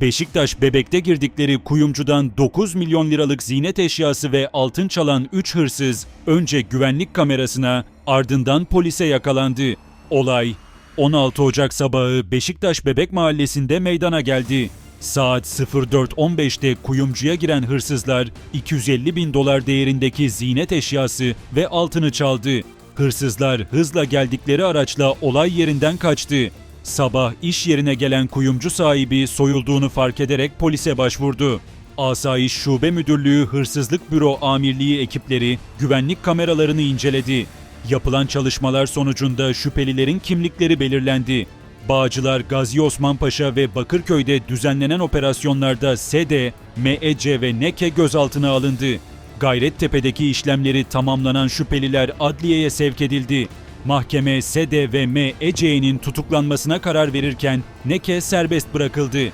Beşiktaş Bebek'te girdikleri kuyumcudan 9 milyon liralık ziynet eşyası ve altın çalan 3 hırsız önce güvenlik kamerasına ardından polise yakalandı. Olay 16 Ocak sabahı Beşiktaş Bebek Mahallesi'nde meydana geldi. Saat 04.15'te kuyumcuya giren hırsızlar 250 bin dolar değerindeki ziynet eşyası ve altını çaldı. Hırsızlar hızla geldikleri araçla olay yerinden kaçtı. Sabah iş yerine gelen kuyumcu sahibi soyulduğunu fark ederek polise başvurdu. Asayiş Şube Müdürlüğü Hırsızlık Büro Amirliği ekipleri güvenlik kameralarını inceledi. Yapılan çalışmalar sonucunda şüphelilerin kimlikleri belirlendi. Bağcılar, Gazi Osman Paşa ve Bakırköy'de düzenlenen operasyonlarda SD, MEC ve NEKE gözaltına alındı. Gayrettepe'deki işlemleri tamamlanan şüpheliler adliyeye sevk edildi. Mahkeme SEDE ve MEC'nin tutuklanmasına karar verirken NEKE serbest bırakıldı.